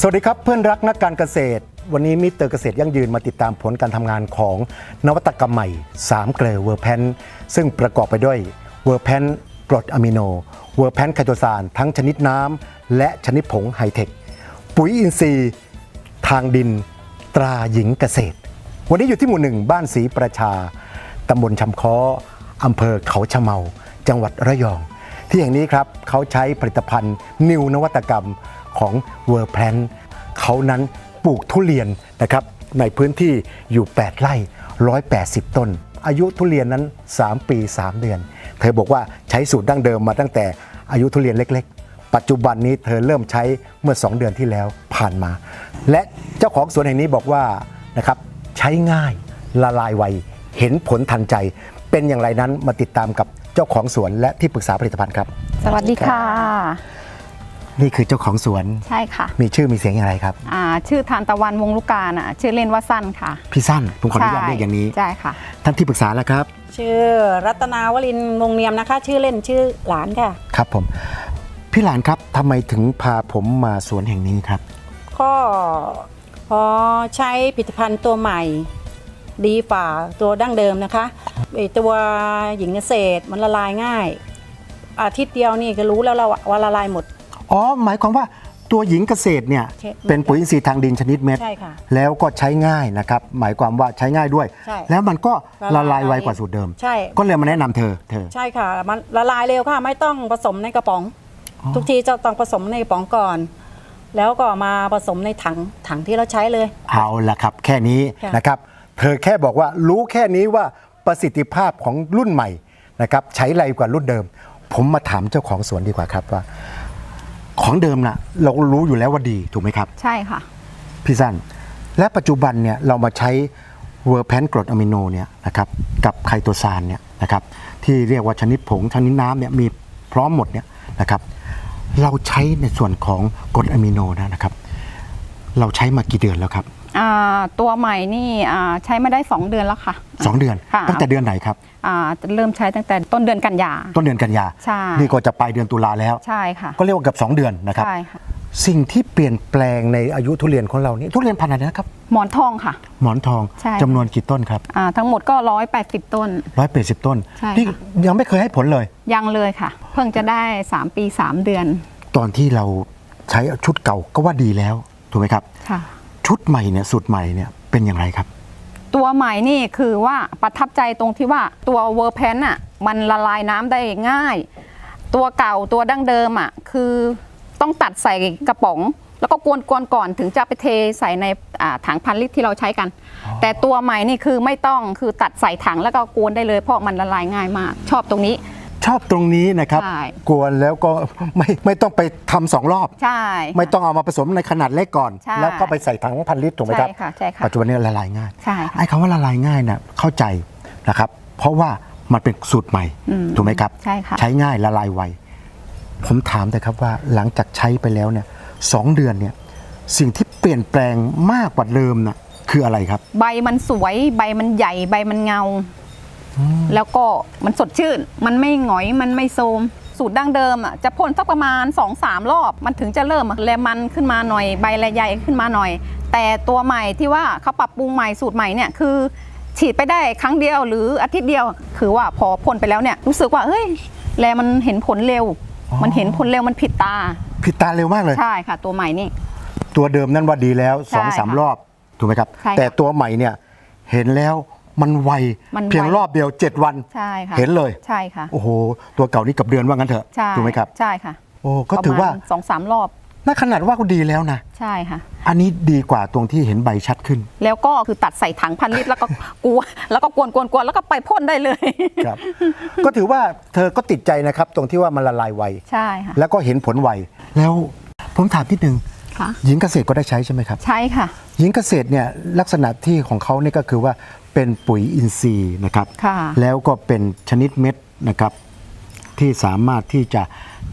สวัสดีครับเพื่อนรักนักการเกษตร วันนี้มิเตอร์เกษตรยั่งยืนมาติดตามผลการทำงานของนวัตกรรมใหม่ 3 เกลือเวอร์แพนซึ่งประกอบไปด้วยเวอร์แพนกรดอะมิโน เวอร์แพนไคโตซานทั้งชนิดน้ำและชนิดผงไฮเทค ปุ๋ยอินทรีย์ ทางดิน ตราหญิงเกษตร วันนี้อยู่ที่หมู่หนึ่งบ้านศรีประชาตำบลชำค้ออำเภอเขาชะเมา จังหวัดระยอง ที่แห่งนี้ครับเขาใช้ผลิตภัณฑ์นิวนวัตกรรม ของเวอร์แพลนเขานั้นปลูกทุเรียนนะครับในพื้นที่อยู่ 8 ไร่ 180 ต้น อายุทุเรียนนั้น 3 ปี 3 เดือน เธอบอกว่าใช้สูตรดั้งเดิมมาตั้งแต่อายุทุเรียนเล็ก ๆ ปัจจุบันนี้เธอเริ่มใช้เมื่อ 2 เดือนที่แล้วผ่านมา และเจ้าของสวนแห่งนี้บอกว่านะครับใช้ง่ายละลายไวเห็นผลทันใจ เป็นอย่างไรนั้นมาติดตามกับเจ้าของสวนและที่ปรึกษาผลิตภัณฑ์ครับ สวัสดีค่ะ นี่คือเจ้าของสวน ใช่ค่ะ มีชื่อมีเสียงอย่างไรครับอ่าชื่อทานตะวันวงลูกกาน่ะชื่อเล่นว่าสั้นค่ะ พี่สั้นผมขออนุญาตเรียกอย่างนี้ ใช่ค่ะ ท่านที่ปรึกษาแล้วครับ ชื่อรัตนาวลินทร์วงเนียมนะคะ ชื่อเล่นชื่อหลานค่ะ ครับผม พี่หลานครับทำไมถึงพาผมมาสวนแห่งนี้ครับ ก็พอใช้ผลิตภัณฑ์ตัวใหม่ ดีฝ่าตัวดั้งเดิมนะคะไอตัวหญิงเกษตรมันละลายง่าย อาทิตย์เดียวนี่ก็รู้แล้วเราว่าละลายหมด อ๋อ หมายความว่าตัวหญิงเกษตรเนี่ยใช่เป็นปุ๋ยอินทรีย์ทางดินชนิดเม็ด ใช่ค่ะแล้วก็ใช้ง่ายนะครับ หมายความว่าใช้ง่ายด้วย ใช่ แล้วมันก็ละละลาลายยไวกว่าสูตรเดิม ใช่ ก็เลยมาแนะนำเธอเธอ ใช่ค่ะ มันละลายเร็วค่ะ ไม่ต้องผสมในกระป๋อง อ๋อ ทุกทีจะต้องผสมในกระป๋องก่อน แล้วก็มาผสมในถังถังที่เราใช้เลย เอาละครับ แค่นี้ค่ะ นะครับ เธอแค่บอกว่ารู้แค่นี้ว่าประสิทธิภาพของรุ่นใหม่นะครับใช้ไรกว่ารุ่นเดิม ผมมาถามเจ้าของสวนดีกว่าครับว่า ของเดิมนะเรารู้อยู่แล้วว่าดีถูกไหมครับ ใช่ค่ะ พี่สั้นและปัจจุบันเนี่ยเรามาใช้เวอร์แพนกรดอะมิโนเนี่ยนะครับกับไคโตซานเนี่ยนะครับที่เรียกว่าชนิดผงชนิดน้ำเนี่ยมีพร้อมหมดเนี่ยนะครับ เราใช้ในส่วนของกรดอะมิโนนะนะครับ เราใช้มากี่เดือนแล้วครับ อ่าตัวใหม่นี่อ่าใช้มาได้ 2 เดือนแล้วค่ะ สองเดือน ค่ะ ตั้งแต่เดือนไหนครับ อ่าเริ่มใช้ตั้งแต่ต้นเดือนกันยา ต้นเดือนกันยา ใช่ นี่ก็จะปลายเดือนตุลาแล้ว ใช่ค่ะก็เรียกว่าเกับ 2 เดือนนะครับ ใช่ค่ะสิ่งที่เปลี่ยนแปลงในอายุทุเรียนของเรานี่ทุเรียนพันธุ์อะไรนะครับ หมอนทองค่ะ หมอนทองใช่ จำนวนกี่ต้นครับอ่าทั้งหมดก็180 ต้น ร้อยแปดสิบต้นใช่ค่ะที่ยังไม่เคยให้ผลเลย ยังเลยค่ะ เพิ่งจะได้ 3 ปี 3 เดือนตอนที่เราใช้ชุดเก่าก็ว่าดีแล้ว ถูกไหมครับ ค่ะ ชุดใหม่เนี่ยสูตรใหม่เนี่ยเป็นอย่างไรครับ ตัวใหม่นี่คือว่าประทับใจตรงที่ว่าตัวเวอร์แพนอะมันละลายน้ำได้ง่าย ตัวเก่าตัวดั้งเดิมอะคือต้องตัดใส่กระป๋อง แล้วก็กวนๆก่อนถึงจะไปเทใส่ในอ่าถังพันลิตรที่เราใช้กัน แต่ตัวใหม่นี่คือไม่ต้องคือตัดใส่ถังแล้วก็กวนได้เลย เพราะมันละลายง่ายมาก ชอบตรงนี้ ชอบตรงนี้นะครับใช่ กวนแล้วก็ไม่ไม่ต้องไปทำสองรอบ ใช่ ไม่ต้องเอามาผสมในขนาดเล็กก่อน ใช่ แล้วก็ไปใส่ถังพันลิตรถูกไหมครับ ใช่ค่ะใช่ค่ะปัจจุบันนี้ละลายง่าย ใช่ค่ะ ไอ้คำว่าละลายง่ายน่ะเข้าใจนะครับ เพราะว่ามันเป็นสูตรใหม่อืมถูกไหมครับ ใช่ค่ะ ใช้ง่ายละลายไว ผมถามแต่ครับว่าหลังจากใช้ไปแล้วเนี่ยสองเดือนเนี่ยสิ่งที่เปลี่ยนแปลงมากกว่าเดิมน่ะคืออะไรครับ ใบมันสวยใบมันใหญ่ใบมันเงา แล้วก็มันสดชื่น มันไม่หงอย มันไม่โทรมสูตรดั้งเดิมอะจะพ่นสักประมาณ 2-3 รอบ มันถึงจะเริ่มแลมันขึ้นมาหน่อยใบแลใหญ่ขึ้นมาหน่อย แต่ตัวใหม่ที่ว่าเขาปรับปรุงใหม่สูตรใหม่เนี่ยคือ ฉีดไปได้ครั้งเดียวหรืออาทิตย์เดียว คือว่าพอพ่นไปแล้วเนี่ยรู้สึกว่าเฮ้ยแลมันเห็นผลเร็วอ๋อมันเห็นผลเร็วมันผิดตา ผิดตาเร็วมากเลย ใช่ค่ะ ตัวใหม่นี่ ตัวเดิมนั่นว่าดีแล้วสองใช่สามค่ะรอบถูกไหมครับใช่ค่ะแต่ตัวใหม่เนี่ยเห็นแล้ว มันไวมันไว เพียงรอบเดียว 7 วัน ใช่ค่ะเห็นเลย ใช่ค่ะโอ้โห ตัวเก่านี่กับเดือนว่างั้นเถอะใช่ถูกไหมครับ ใช่ค่ะโอ้ก็ถือว่าประมณสองสามรอบน่าขนาดว่าก็ดีแล้วนะ ใช่ค่ะ อันนี้ดีกว่าตรงที่เห็นใบชัดขึ้น แล้วก็คือตัดใส่ถังพันลิตรแล้วก็ กวนแล้วก็กวนกวนกวนแล้วก็ไปพ่นได้เลย ครับ ก็ถือว่าเธอก็ติดใจนะครับ ตรงที่ว่ามันละลายไว ใช่ค่ะ แล้วก็เห็นผลไว แล้วผมถามนิดนึงค่ะ หญิงเกษตรก็ได้ใช้ใช่ไหมครับ ใช่ค่ะ หญิงเกษตรเนี่ยลักษณะที่ของเขาเนี่ยก็คือว่าเป็นปุ๋ยอินทรีย์นะครับ ค่ะ แล้วก็เป็นชนิดเม็ดนะครับ ที่สามารถที่จะ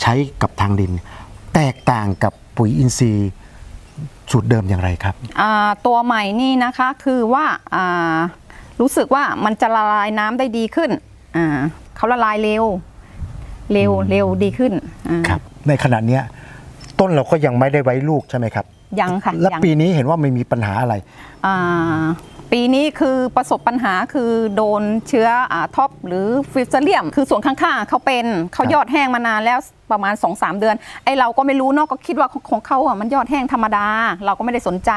ใช้กับทางดิน แตกต่างกับปุ๋ยอินทรีย์สูตรเดิมอย่างไรครับ อ่าตัวใหม่นี่นะคะคือว่าอ่ารู้สึกว่ามันจะละลายน้ำได้ดีขึ้นอ่าเขาละลายเร็ว เร็วเร็วดีขึ้นอ่า ครับในขณะเนี้ย ต้นเราก็ยังไม่ได้ไว้ลูกใช่ไหมครับ ยังค่ะและยังปีนี้เห็นว่าไม่มีปัญหาอะไร อ่าปีนี้คือประสบปัญหาคือโดนเชื้ออาท็อปหรือฟิวเซเลียม คือส่วนข้างๆเขาเป็นเขาครับ ยอดแห้งมานานแล้วประมาณ 2-3 เดือน ไอเราก็ไม่รู้เนาะก็คิดว่าของของเขาอะมันยอดแห้งธรรมดา เราก็ไม่ได้สนใจ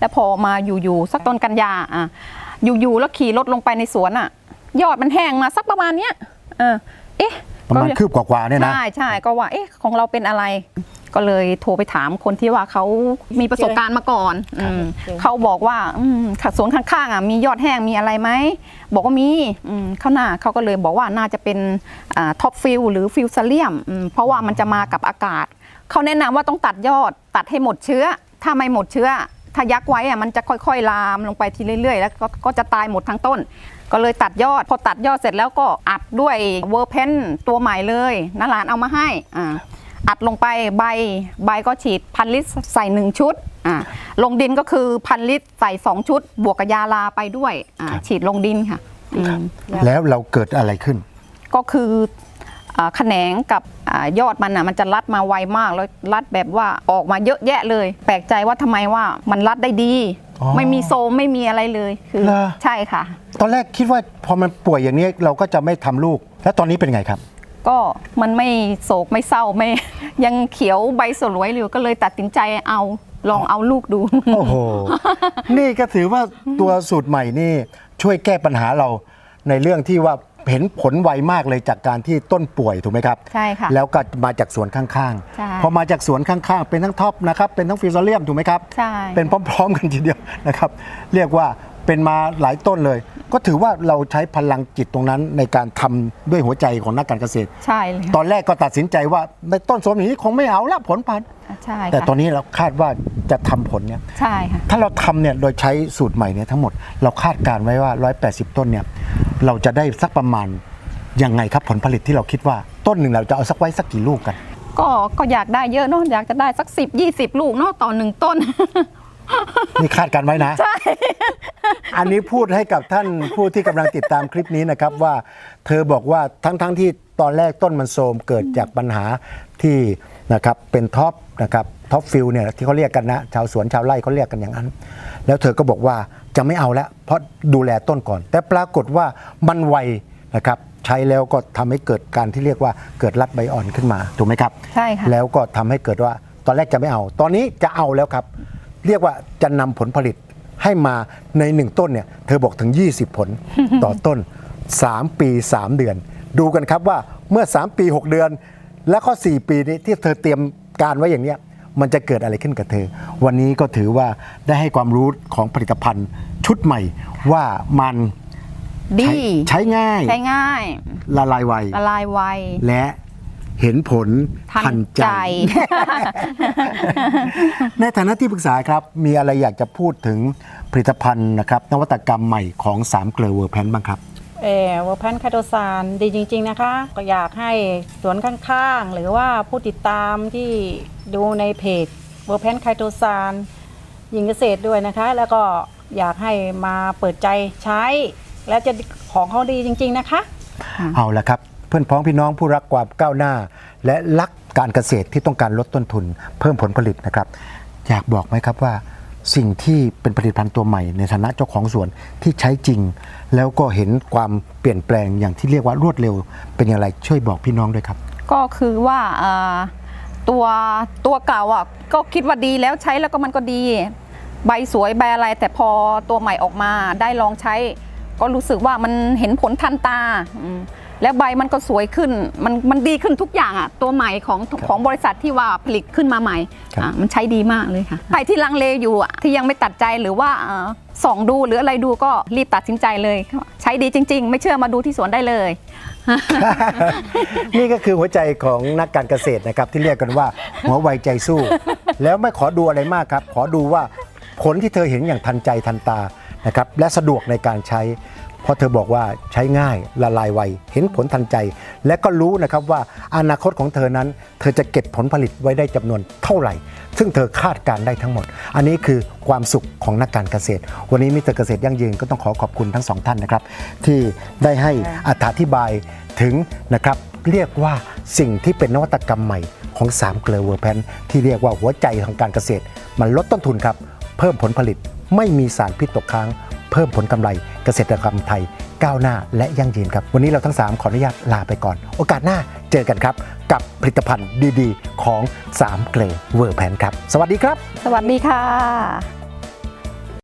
แล้วพอมาอยู่ๆสักต้นกันยาอะอยู่ๆแล้วขี่รถลงไปในสวนอะ ยอดมันแห้งมาสักประมาณเนี้ยเออเอ๊ะประมาณก็เลยคืบกว่าๆเนี่ยนะ ใช่ใช่ก็ว่าเอ๊ะของเราเป็นอะไร ก็เลยโทรไปถามคนที่ว่าเขามีประสบการณ์มาก่อนอืมเจอเขาบอกว่าอืมค่ะสวนข้างๆอะมียอดแห้งมีอะไรไหมบอกว่ามีอืมเขาหน้าเขาก็เลยบอกว่าน่าจะเป็นท็อปฟิลหรือฟิวซาเลียมเพราะว่ามันจะมากับอากาศเขาแนะนำว่าต้องตัดยอดตัดให้หมดเชื้อ ถ้าไม่หมดเชื้อ ถ้ายักไว้อะมันจะค่อยๆลามลงไปทีเรื่อยๆ แล้วก็ก็จะตายหมดทั้งต้น ก็เลยตัดยอด พอตัดยอดเสร็จแล้วก็อัดด้วยเวอร์เพนตัวใหม่เลยนาหลานเอามาให้อ่า อัดลงไปใบใบก็ฉีดพันลิตรใส่หนึ่งชุดอ่าลงดินก็คือพันลิตรใส่สองชุด บวกกับยาลาไปด้วยอ่าครับฉีดลงดินค่ะอืมแล้วเราเกิดอะไรขึ้น ก็คืออ่าแขนงกับอายอดมันอะมันจะรัดมาไวมากแล้วรัดแบบว่าออกมาเยอะแยะเลย แปลกใจว่าทำไมว่ามันรัดได้ดีอ๋อไม่มีโซมไม่มีอะไรเลยคือเหรอใช่ค่ะ ตอนแรกคิดว่าพอมันป่วยอย่างนี้เราก็จะไม่ทำลูก แล้วตอนนี้เป็นไงครับ ก็มันไม่โศกไม่เศร้าไม่ ยังเขียวใบสลวยอยู่ก็เลยตัดสินใจเอาลองเอาลูกดู โอ้โห นี่ก็ถือว่าตัวสูตรใหม่นี่ช่วยแก้ปัญหาเราในเรื่องที่ว่าเห็นผลไวมากเลยจากการที่ต้นป่วยถูกไหมครับ ใช่ค่ะ แล้วก็มาจากสวนข้างใช่ ๆ พอมาจากสวนข้างๆ เป็นทั้งท็อปนะครับ เป็นทั้งฟิวซาเลียมถูกไหมครับ ใช่ เป็นพร้อมๆ กันทีเดียวนะครับ เรียกว่า เป็นมาหลายต้นเลย ก็ถือว่าเราใช้พลังจิตตรงนั้นในการทำด้วยหัวใจของนักการเกษตร ใช่เลยตอนแรกก็ตัดสินใจว่าในต้นสมอย่างนี้คงไม่เอาละผลพันธุ์ใช่แต่ค่ะตอนนี้เราคาดว่าจะทำผลเนี่ย ใช่ค่ะ ถ้าเราทำเนี่ยโดยใช้สูตรใหม่เนี่ยทั้งหมดเราคาดการณ์ไว้ว่า 180 ต้นเนี่ยเราจะได้สักประมาณยังไงครับผลผลิตที่เราคิดว่าต้นหนึ่งเราจะเอาสักไว้สักกี่ลูกกัน ก็ก็อยากได้เยอะเนาะอยากจะได้สัก 10 20 ลูกเนาะต่อหนึ่งต้น นี่คาดการณ์ไว้นะ ใช่ อันนี้พูดให้กับท่านผู้ที่กำลังติดตามคลิปนี้นะครับว่า เธอบอกว่าทั้งๆทที่ตอนแรกต้นมันโทรมเกิดจากปัญหาที่นะครับเป็นท็อปนะครับท็อปฟิลเนี่ยที่เขาเรียกกันนะ ชาวสวนชาวไร่เขาเรียกกันอย่างนั้น แล้วเธอก็บอกว่าจะไม่เอาแล้วเพราะดูแลต้นก่อน แต่ปรากฏว่ามันไวนะครับใช้แล้วก็ทำให้เกิดการที่เรียกว่าเกิดรัดใบอ่อนขึ้นมาถูกไหมครับ ใช่ค่ะ แล้วก็ทำให้เกิดว่าตอนแรกจะไม่เอา ตอนนี้จะเอาแล้วครับ เรียกว่าจะนำผลผลิต ให้มาในหนึ่งต้นเนี่ยเธอบอกถึง 20 ผลต่อต้น 3 ปี 3 เดือน ดูกันครับว่าเมื่อ 3 ปี 6 เดือน และข้อ 4 ปีนี้ที่เธอเตรียมการไว้อย่างเนี้ยมันจะเกิดอะไรขึ้นกับเธอ วันนี้ก็ถือว่าได้ให้ความรู้ของผลิตภัณฑ์ชุดใหม่ว่ามันดีใช้ใช้ง่าย ใช้ง่าย ละลายไวละลายไวและ เห็นผลทัทันนใจใจ ในฐานะที่ปรึกษาครับ มีอะไรอยากจะพูดถึงผลิตภัณฑ์นะครับ นวัตกรรมใหม่ของ3เกลือเวอร์แพนบ้างครับเออเวอร์แพนคาโดซานดีจริง ๆ นะคะ ก็อยากให้สวนข้างๆ หรือว่าผู้ติดตามที่ดูในเพจเวอร์แพนคาโดซานยิงเกษตรด้วยนะคะ แล้วก็อยากให้มาเปิดใจใช้ และจะของเขาดีจริง ๆ นะคะ เอาละครับ เพื่อนพ้องพี่น้องผู้รักความก้าวหน้า และรักการเกษตรที่ต้องการลดต้นทุน เพิ่มผลผลิตนะครับ อยากบอกไหมครับว่าสิ่งที่เป็นผลิตภัณฑ์ตัวใหม่ในฐานะเจ้าของสวนที่ใช้จริง แล้วก็เห็นความเปลี่ยนแปลงอย่างที่เรียกว่ารวดเร็ว เป็นอย่างไรช่วยบอกพี่น้องด้วยครับ ก็คือว่าตัวตัวเก่าอะก็คิดว่าดีแล้วใช้แล้วก็มันก็ดี ใบสวยใบอะไร แต่พอตัวใหม่ออกมาได้ลองใช้ ก็รู้สึกว่ามันเห็นผลทันตาอื แล้วใบมันก็สวยขึ้น มันมันดีขึ้นทุกอย่างอะตัวใหม่ของของบริษัทที่ว่าผลิตขึ้นมาใหม่ครับอะมันใช้ดีมากเลยค่ะใครที่ลังเลอยู่อะที่ยังไม่ตัดใจหรือว่าเอ่อส่องดูหรืออะไรดูก็รีบตัดสินใจเลย ใช้ดีจริง ๆ ไม่เชื่อมาดูที่สวนได้เลย นี่ก็คือหัวใจของนักการเกษตรนะครับ ที่เรียกกันว่าหัวไวใจสู้ แล้วไม่ขอดูอะไรมากครับ ขอดูว่าผลที่เธอเห็นอย่างทันใจทันตานะครับและสะดวกในการใช้ เพราะเธอบอกว่าใช้ง่ายละลายไว เห็นผลทันใจ และก็รู้นะครับว่าอนาคตของเธอนั้น เธอจะเก็บผลผลิตไว้ได้จำนวนเท่าไหร่ ซึ่งเธอคาดการได้ทั้งหมด อันนี้คือความสุขของนักการเกษตร วันนี้มิสเตอร์เกษตรยั่งยืนก็ต้องขอขอบคุณทั้งสองท่านนะครับ ที่ได้ให้อธิบายถึงนะครับเรียกว่าสิ่งที่เป็นนวัตกรรมใหม่ของ3เกลือเวอร์แพนที่เรียกว่าหัวใจทางการเกษตร มันลดต้นทุนครับ เพิ่มผลผลิตไม่มีสารพิษตกค้าง เพิ่มผลกำไรเกษตรกรรมไทยก้าวหน้าและยั่งยืนครับ วันนี้เราทั้ง 3 ขออนุญาตลาไปก่อน โอกาสหน้าเจอกันครับ กับผลิตภัณฑ์ดีๆ ของ3เกลเวอร์แพนครับ สวัสดีครับ สวัสดีค่ะ